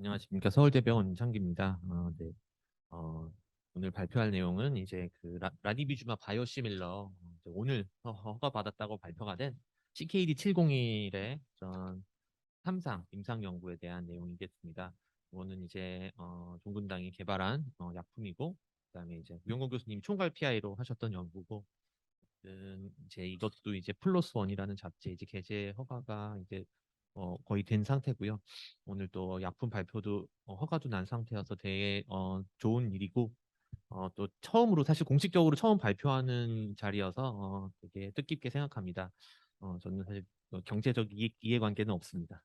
안녕하십니까 서울대병원 임창기입니다. 어, 네. 어, 오늘 발표할 내용은 이제 그 라, 라디비주마 바이오시밀러 어, 오늘 허- 허가 받았다고 발표가 된 CKD 701의 전 삼상 임상 연구에 대한 내용이겠습니다. 이거는 이제 어, 종군당이 개발한 어, 약품이고 그다음에 이제 유영건 교수님이 총괄 PI로 하셨던 연구고 음, 이제 이것도 이제 플러스 원이라는 잡지에 이제 게재 허가가 이제 어, 거의 된 상태고요. 오늘 또 약품 발표도 어, 허가도 난 상태여서 되게 어, 좋은 일이고 어, 또 처음으로 사실 공식적으로 처음 발표하는 자리여서 어, 되게 뜻깊게 생각합니다. 어, 저는 사실 어, 경제적 이해, 이해관계는 없습니다.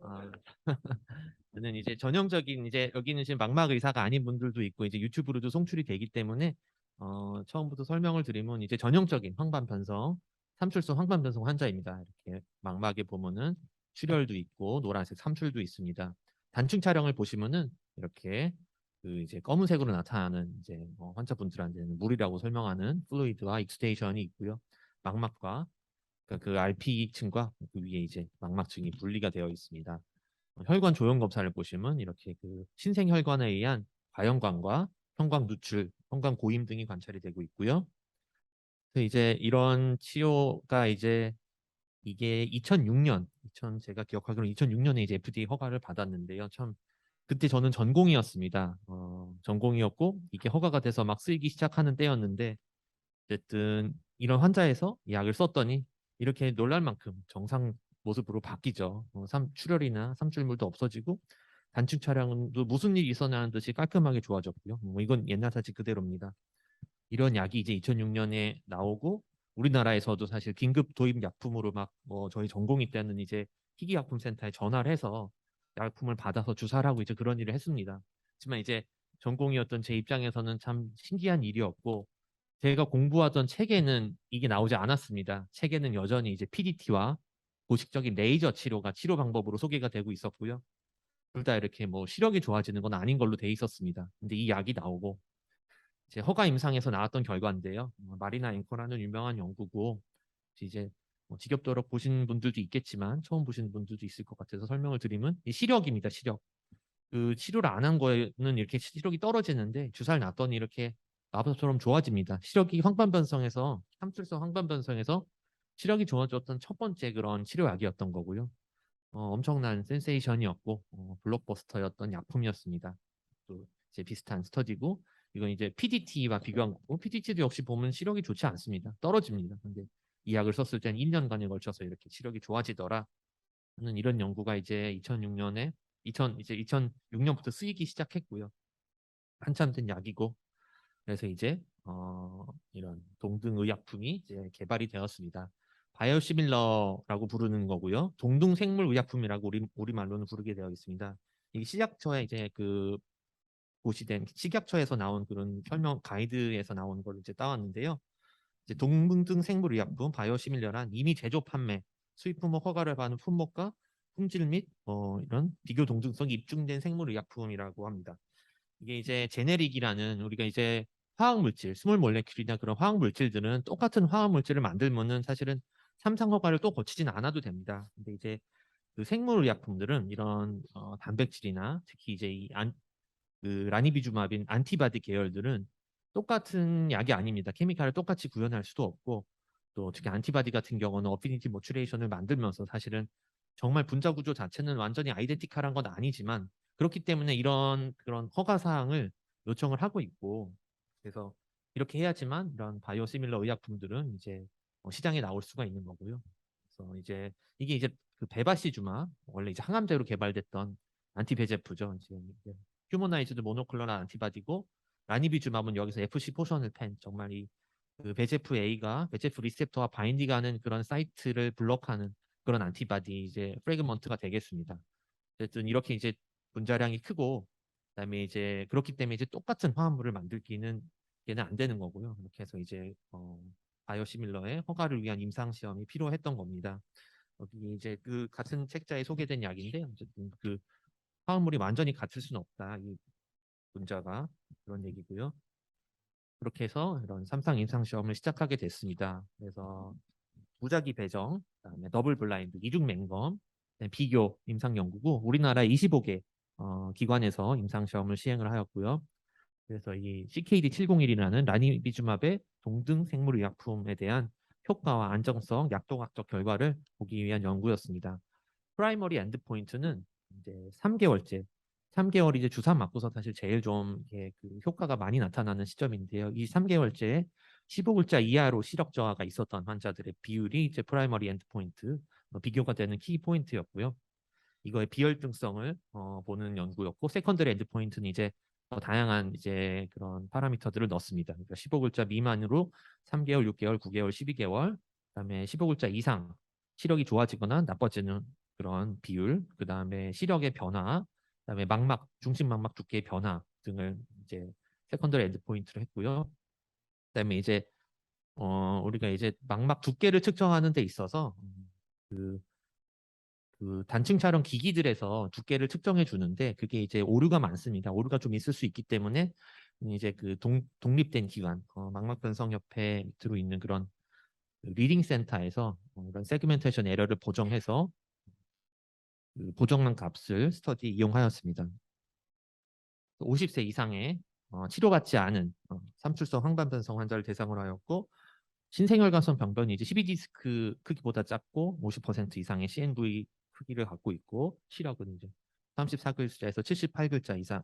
아, 저는 이제 전형적인 이제 여기는 지금 망막 의사가 아닌 분들도 있고 이제 유튜브로도 송출이 되기 때문에 어, 처음부터 설명을 드리면 이제 전형적인 황반 변성, 삼출성 황반 변성 환자입니다. 이렇게 망막에 보면은 출혈도 있고 노란색 삼출도 있습니다. 단층 촬영을 보시면은 이렇게 그 이제 검은색으로 나타나는 이제 어, 환자분들한테는 물이라고 설명하는 플루이드와 익스테이션이 있고요. 망막과 그러니까 그 RP층과 그 위에 이제 망막층이 분리가 되어 있습니다. 어, 혈관 조형 검사를 보시면 이렇게 그 신생 혈관에 의한 과형광과 형광 누출, 형광 고임 등이 관찰이 되고 있고요. 그래서 이제 이런 치료가 이제 이게 2006년, 2000 제가 기억하기로는 2006년에 이제 FDA 허가를 받았는데요. 참 그때 저는 전공이었습니다. 어, 전공이었고 이게 허가가 돼서 막 쓰이기 시작하는 때였는데 어쨌든 이런 환자에서 이 약을 썼더니 이렇게 놀랄 만큼 정상 모습으로 바뀌죠. 어, 삼, 출혈이나 삼출물도 없어지고 단층 촬영도 무슨 일이 있었냐는 듯이 깔끔하게 좋아졌고요. 뭐 이건 옛날 사실 그대로입니다. 이런 약이 이제 2006년에 나오고 우리나라에서도 사실 긴급 도입 약품으로 막 뭐 저희 전공의 때는 이제 희귀약품센터에 전화를 해서 약품을 받아서 주사를 하고 이제 그런 일을 했습니다. 하지만 이제 전공이었던 제 입장에서는 참 신기한 일이었고 제가 공부하던 책에는 이게 나오지 않았습니다. 책에는 여전히 이제 PDT와 고식적인 레이저 치료가 치료 방법으로 소개가 되고 있었고요. 둘 다 이렇게 뭐 시력이 좋아지는 건 아닌 걸로 돼 있었습니다. 근데 이 약이 나오고 이제 허가 임상에서 나왔던 결과인데요. 어, 마리나 앵커라는 유명한 연구고 이제 뭐 지겹도록 보신 분들도 있겠지만 처음 보신 분들도 있을 것 같아서 설명을 드리면 이 시력입니다. 시력. 그 치료를 안 한 거에는 이렇게 시력이 떨어지는데 주사를 놨더니 이렇게 마법처럼 좋아집니다. 시력이 황반변성에서 삼출성 황반변성에서 시력이 좋아졌던 첫 번째 그런 치료약이었던 거고요. 어, 엄청난 센세이션이었고 어, 블록버스터였던 약품이었습니다. 또 이제 비슷한 스터디고 이건 이제 PDT와 비교한 거고 PDT도 역시 보면 시력이 좋지 않습니다. 떨어집니다. 근데 이 약을 썼을 때는 1년간에 걸쳐서 이렇게 시력이 좋아지더라 하는 이런 연구가 이제 2006년에 2000 이제 2006년부터 쓰이기 시작했고요. 한참 된 약이고 그래서 이제 어, 이런 동등 의약품이 이제 개발이 되었습니다. 바이오시밀러라고 부르는 거고요. 동등 생물 의약품이라고 우리 우리 말로는 부르게 되어 있습니다. 이게 식약처에 이제 그 고시된 식약처에서 나온 그런 설명 가이드에서 나온 걸 이제 따왔는데요. 이제 동등등 생물의약품 바이오시밀러란 이미 제조 판매 수입 품목 허가를 받은 품목과 품질 및 어, 이런 비교 동등성이 입증된 생물의약품이라고 합니다. 이게 이제 제네릭이라는 우리가 이제 화학 물질, 스몰 몰레큘이나 그런 화학 물질들은 똑같은 화학 물질을 만들면은 사실은 삼상 허가를 또 거치진 않아도 됩니다. 근데 이제 그 생물의약품들은 이런 어, 단백질이나 특히 이제 이 안, 그 라니비주마빈 안티바디 계열들은 똑같은 약이 아닙니다. 케미칼을 똑같이 구현할 수도 없고 또 특히 안티바디 같은 경우는 어피니티 모츄레이션을 만들면서 사실은 정말 분자 구조 자체는 완전히 아이덴티칼한 건 아니지만 그렇기 때문에 이런 그런 허가 사항을 요청을 하고 있고 그래서 이렇게 해야지만 이런 바이오시밀러 의약품들은 이제 어, 시장에 나올 수가 있는 거고요. 그래서 이제 이게 이제 그 베바시주마 원래 이제 항암제로 개발됐던 안티베제프죠. 이제 이게 휴머나이즈드 모노클로널 안티바디고 라니비주마은 여기서 FC 포션을 펜 정말 이 그 베제프 A가 베제프 리셉터와 바인딩하는 그런 사이트를 블록하는 그런 안티바디 이제 프레그먼트가 되겠습니다. 어쨌든 이렇게 이제 분자량이 크고 그다음에 이제 그렇기 때문에 이제 똑같은 화합물을 만들기는 얘는 안 되는 거고요. 이렇게 해서 이제 어, 바이오시밀러의 허가를 위한 임상 시험이 필요했던 겁니다. 여기 이제 그 같은 책자에 소개된 약인데 어쨌든 그 화합물이 완전히 같을 수는 없다. 이 분자가 그런 얘기고요. 그렇게 해서 이런 삼상 임상 시험을 시작하게 됐습니다. 그래서 무작위 배정, 그다음에 더블 블라인드, 이중 맹검, 비교 임상 연구고 우리나라 25개 어, 기관에서 임상 시험을 시행을 하였고요. 그래서 이 CKD701이라는 라니비주맙의 동등 생물의약품에 대한 효과와 안정성, 약도학적 결과를 보기 위한 연구였습니다. 프라이머리 엔드포인트는 이제 3개월째, 3개월 이제 주사 맞고서 사실 제일 좀 이렇게 그 효과가 많이 나타나는 시점인데요. 이 3개월째에 15글자 이하로 시력 저하가 있었던 환자들의 비율이 이제 프라이머리 엔드포인트 어, 비교가 되는 키 포인트였고요. 이거의 비혈등성을 어, 보는 연구였고 세컨더리 엔드포인트는 이제 더 다양한 이제 그런 파라미터들을 넣습니다. 그러니까 15글자 미만으로 3개월, 6개월, 9개월, 12개월, 그다음에 15글자 이상 시력이 좋아지거나 나빠지는 그런 비율, 그 다음에 시력의 변화, 그 다음에 망막, 중심 망막 두께의 변화 등을 이제 세컨더리 엔드포인트로 했고요. 그 다음에 이제 어 우리가 이제 망막 두께를 측정하는 데 있어서 그, 그 단층 촬영 기기들에서 두께를 측정해 주는데 그게 이제 오류가 많습니다. 오류가 좀 있을 수 있기 때문에 이제 그 동, 독립된 기관, 어, 망막 변성 협회 밑으로 있는 그런 그 리딩 센터에서 어, 이런 세그멘테이션 에러를 보정해서 그 보정한 값을 스터디 이용하였습니다. 50세 이상의 어, 치료받지 않은 어, 삼출성 황반변성 환자를 대상으로 하였고 신생혈관성 병변이 이제 12디스크 크기보다 작고 50% 이상의 CNV 크기를 갖고 있고 시력은 이제 34글자에서 78글자 이상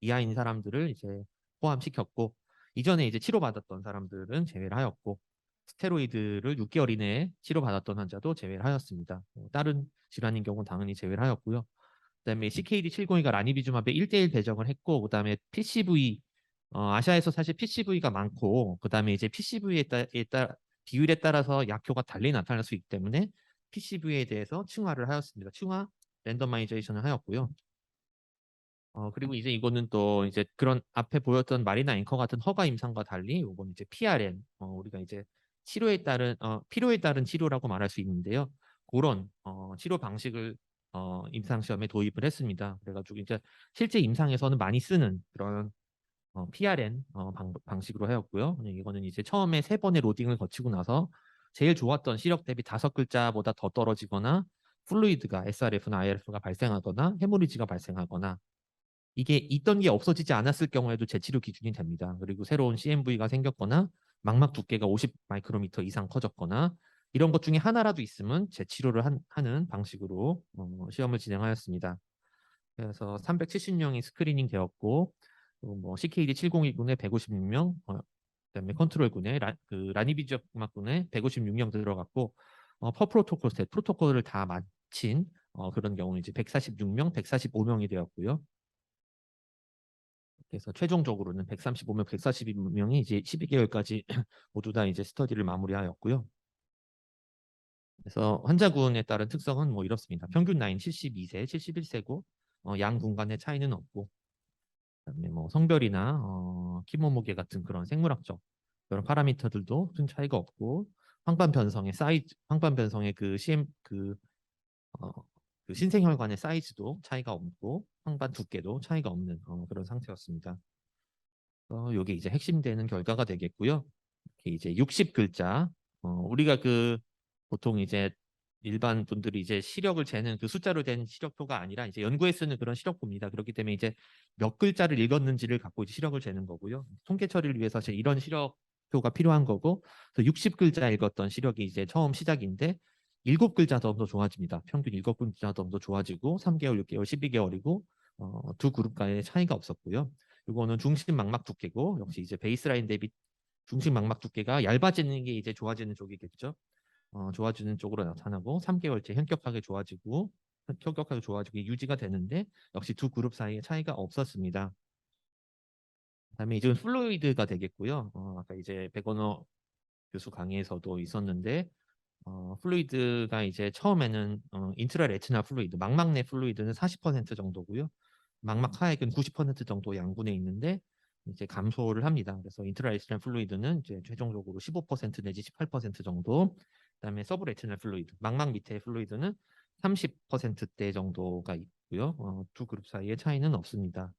이하인 사람들을 이제 포함시켰고 이전에 이제 치료받았던 사람들은 제외를 하였고 스테로이드를 6개월 이내에 치료받았던 환자도 제외를 하였습니다. 어, 다른 질환인 경우는 당연히 제외를 하였고요. 그다음에 CKD702가 라니비주맙에 1대1 배정을 했고 그다음에 PCV 어, 아시아에서 사실 PCV가 많고 그다음에 이제 PCV에 따, 따라 비율에 따라서 약효가 달리 나타날 수 있기 때문에 PCV에 대해서 층화를 하였습니다. 층화 랜더마이제이션을 하였고요. 어, 그리고 이제 이거는 또 이제 그런 앞에 보였던 마리나 앵커 같은 허가 임상과 달리 이건 이제 PRN 어, 우리가 이제 치료에 따른 어, 필요에 따른 치료라고 말할 수 있는데요. 그런 어, 치료 방식을 어, 임상 시험에 도입을 했습니다. 그래가지고 이제 실제 임상에서는 많이 쓰는 그런 어, PRN 어, 방, 방식으로 하였고요. 이거는 이제 처음에 세 번의 로딩을 거치고 나서 제일 좋았던 시력 대비 다섯 글자보다 더 떨어지거나 플루이드가 SRF나 IRF가 발생하거나 헤모리지가 발생하거나 이게 있던 게 없어지지 않았을 경우에도 재치료 기준이 됩니다. 그리고 새로운 CMV가 생겼거나 망막 두께가 50 마이크로미터 이상 커졌거나 이런 것 중에 하나라도 있으면 재치료를 한, 하는 방식으로 어, 시험을 진행하였습니다. 그래서 370명이 스크리닝 되었고 뭐 CKD 702군에 156명, 어, 그다음에 컨트롤군에 라, 그 라니비지역막군에 156명 들어갔고 어, 퍼 프로토콜 셋 프로토콜을 다 마친 어, 그런 경우 이제 146명, 145명이 되었고요. 그래서 최종적으로는 135명, 142명이 이제 12개월까지 모두 다 이제 스터디를 마무리하였고요. 그래서 환자군에 따른 특성은 뭐 이렇습니다. 평균 나이는 72세, 71세고 어, 양 군 간의 차이는 없고 그다음에 뭐 성별이나 어, 키 몸무게 같은 그런 생물학적 그런 파라미터들도 큰 차이가 없고 황반 변성의 사이즈, 황반 변성의 그 CM 그, 어, 그 신생혈관의 사이즈도 차이가 없고 황반 두께도 차이가 없는 어, 그런 상태였습니다. 어, 이게 이제 핵심되는 결과가 되겠고요. 이렇게 이제 60글자 어, 우리가 그 보통 이제 일반 분들이 이제 시력을 재는 그 숫자로 된 시력표가 아니라 이제 연구에 쓰는 그런 시력표입니다. 그렇기 때문에 이제 몇 글자를 읽었는지를 갖고 이제 시력을 재는 거고요. 통계 처리를 위해서 이제 이런 시력표가 필요한 거고, 그래서 60글자 읽었던 시력이 이제 처음 시작인데 일곱 글자 더 좋아집니다. 평균 일곱 글자 더 좋아지고 3개월, 6개월, 12개월이고 어, 두 그룹 간의 차이가 없었고요. 이거는 중심 망막 두께고 역시 이제 베이스라인 대비 중심 망막 두께가 얇아지는 게 이제 좋아지는 쪽이겠죠. 어, 좋아지는 쪽으로 나타나고 3개월째 현격하게 좋아지고 현격하게 좋아지고 유지가 되는데 역시 두 그룹 사이에 차이가 없었습니다. 그다음에 이제 플루이드가 되겠고요. 어, 아까 이제 백원어 교수 강의에서도 있었는데 어, 플루이드가 이제 처음에는 어, 인트라 레티나 플루이드, 망막 내 플루이드는 40% 정도고요. 망막 하액은 90% 정도 양분에 있는데 이제 감소를 합니다. 그래서 인트라 레티나 플루이드는 이제 최종적으로 15% 내지 18% 정도 그다음에 서브 레티널 플루이드, 망막 밑에 플루이드는 30%대 정도가 있고요. 어, 두 그룹 사이에 차이는 없습니다.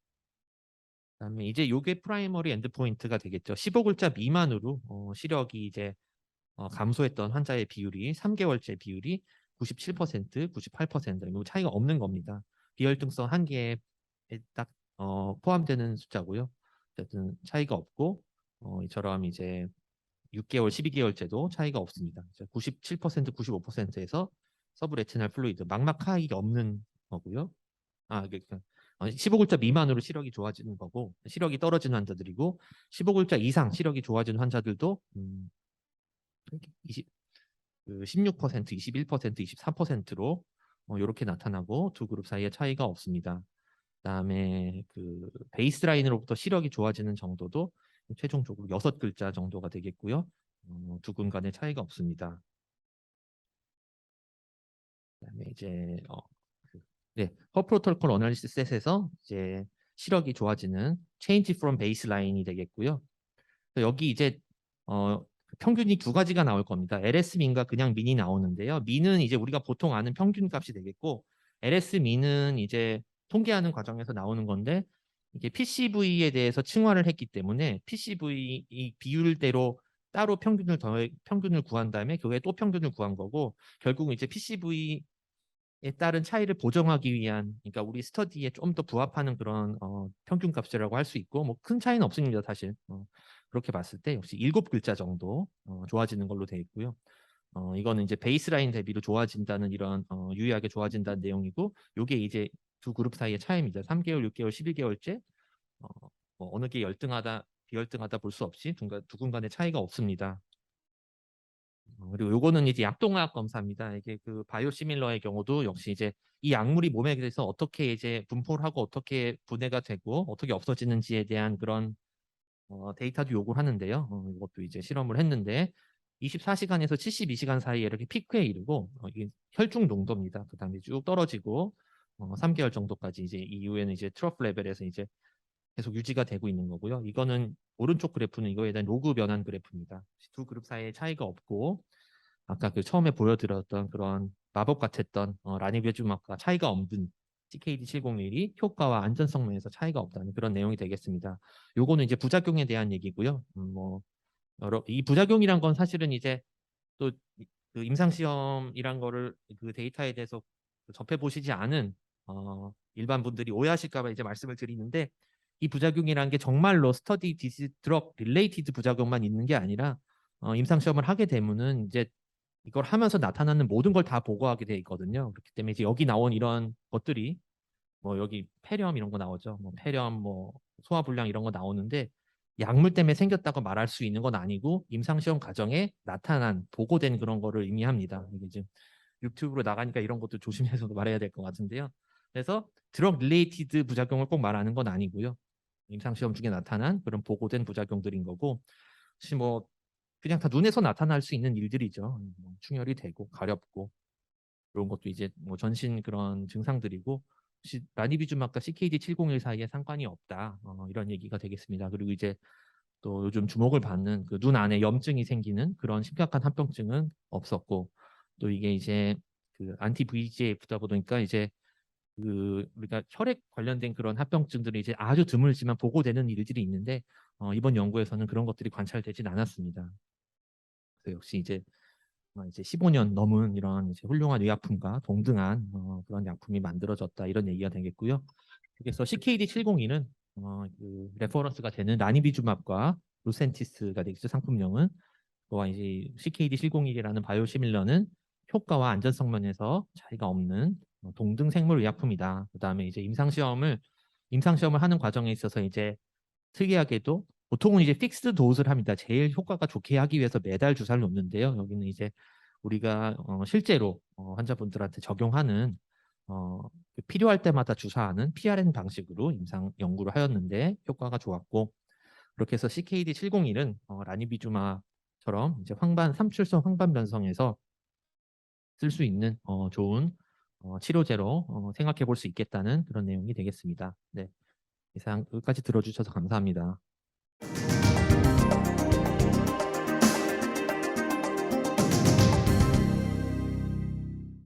그다음에 이제 요게 프라이머리 엔드포인트가 되겠죠. 15글자 미만으로 어, 시력이 이제 어, 감소했던 환자의 비율이 3개월째 비율이 97%, 98% 이거 차이가 없는 겁니다. 비혈등성 한 개의 딱 어, 포함되는 숫자고요. 어쨌든 차이가 없고 어, 이처럼 이제 6개월, 12개월째도 차이가 없습니다. 97%, 95%에서 서브레티날 플루이드 망막하익이 없는 거고요. 아, 그러니까 15글자 미만으로 시력이 좋아지는 거고 시력이 떨어진 환자들이고 15글자 이상 시력이 좋아진 환자들도 음, 20, 그 16%, 21%, 23%로 어, 이렇게 나타나고 두 그룹 사이에 차이가 없습니다. 그다음에 그 베이스라인으로부터 시력이 좋아지는 정도도 최종적으로 여섯 글자 정도가 되겠고요. 어, 두 군 간의 차이가 없습니다. 그다음에 이제 어, 그, 네, 허 프로토콜 어널리시스 셋에서 이제 시력이 좋아지는 change from baseline이 되겠고요. 여기 이제 어, 평균이 두 가지가 나올 겁니다. LS 민과 그냥 민이 나오는데요. 민은 이제 우리가 보통 아는 평균 값이 되겠고 LS 민은 이제 통계하는 과정에서 나오는 건데 이게 PCV에 대해서 층화를 했기 때문에 PCV 이 비율대로 따로 평균을 더 평균을 구한 다음에 그게 또 평균을 구한 거고 결국 이제 PCV에 따른 차이를 보정하기 위한 그러니까 우리 스터디에 좀 더 부합하는 그런 어, 평균 값이라고 할 수 있고 뭐 큰 차이는 없습니다 사실 어, 그렇게 봤을 때 역시 일곱 글자 정도 어, 좋아지는 걸로 되어 있고요. 어, 이거는 이제 베이스라인 대비로 좋아진다는 이런 어, 유의하게 좋아진다는 내용이고 이게 이제 두 그룹 사이의 차이입니다. 3개월, 6개월, 11개월째 어, 뭐 어느 게 열등하다, 비열등하다 볼 수 없이 두, 두 군간의 차이가 없습니다. 어, 그리고 요거는 이제 약동학 검사입니다. 이게 그 바이오시밀러의 경우도 역시 이제 이 약물이 몸에 대해서 어떻게 이제 분포를 하고 어떻게 분해가 되고 어떻게 없어지는지에 대한 그런 어, 데이터도 요구를 하는데요. 어, 이것도 이제 실험을 했는데 24시간에서 72시간 사이에 이렇게 피크에 이르고 어, 이게 혈중 농도입니다. 그 다음에 쭉 떨어지고 어, 3개월 정도까지 이제 이후에는 이제 트러프 레벨에서 이제 계속 유지가 되고 있는 거고요. 이거는 오른쪽 그래프는 이거에 대한 로그 변환 그래프입니다. 두 그룹 사이에 차이가 없고 아까 그 처음에 보여드렸던 그런 마법 같았던 어, 라니베주막과 차이가 없는 CKD 701이 효과와 안전성 면에서 차이가 없다는 그런 내용이 되겠습니다. 요거는 이제 부작용에 대한 얘기고요. 음, 뭐 여러 이 부작용이란 건 사실은 이제 또 그 임상 시험이란 거를 그 데이터에 대해서 접해 보시지 않은 어, 일반 분들이 오해하실까 봐 이제 말씀을 드리는데 이 부작용이라는 게 정말로 스터디 디스 드럭 릴레이티드 부작용만 있는 게 아니라 어, 임상 시험을 하게 되면은 이제 이걸 하면서 나타나는 모든 걸 다 보고하게 돼 있거든요. 그렇기 때문에 이제 여기 나온 이런 것들이 뭐 여기 폐렴 이런 거 나오죠. 뭐 폐렴, 뭐 소화불량 이런 거 나오는데 약물 때문에 생겼다고 말할 수 있는 건 아니고 임상시험 과정에 나타난 보고된 그런 거를 의미합니다. 이게 지금 유튜브로 나가니까 이런 것도 조심해서 말해야 될 것 같은데요. 그래서 드럭 릴레이티드 부작용을 꼭 말하는 건 아니고요. 임상시험 중에 나타난 그런 보고된 부작용들인 거고 혹시 뭐 그냥 다 눈에서 나타날 수 있는 일들이죠. 뭐 충혈이 되고 가렵고 그런 것도 이제 뭐 전신 그런 증상들이고 혹시 라니비주막과 CKD 701 사이에 상관이 없다 어, 이런 얘기가 되겠습니다. 그리고 이제 또 요즘 주목을 받는 그 눈 안에 염증이 생기는 그런 심각한 합병증은 없었고 또 이게 이제 그 안티 VEGF다 보니까 이제 그 우리가 혈액 관련된 그런 합병증들이 이제 아주 드물지만 보고되는 일들이 있는데 어, 이번 연구에서는 그런 것들이 관찰되진 않았습니다. 그래서 역시 이제 어, 이제 15년 넘은 이런 이제 훌륭한 의약품과 동등한 어, 그런 약품이 만들어졌다 이런 얘기가 되겠고요. 그래서 CKD 702는 어, 그 레퍼런스가 되는 라니비주맙과 루센티스가 되겠죠 상품명은 그와 이제 CKD 701이라는 바이오시밀러는 효과와 안전성 면에서 차이가 없는 어, 동등 생물 의약품이다. 그다음에 이제 임상 시험을 임상 시험을 하는 과정에 있어서 이제 특이하게도 보통은 이제 픽스드 도스를 합니다. 제일 효과가 좋게 하기 위해서 매달 주사를 놓는데요. 여기는 이제 우리가 어, 실제로 어, 환자분들한테 적용하는 어, 그 필요할 때마다 주사하는 PRN 방식으로 임상 연구를 하였는데 효과가 좋았고 그렇게 해서 CKD 701은 어, 라니비주마처럼 이제 황반 삼출성 황반 변성에서 쓸 수 있는 어, 좋은 어, 치료제로 어, 생각해 볼 수 있겠다는 그런 내용이 되겠습니다. 네, 이상 여기까지 들어주셔서 감사합니다. you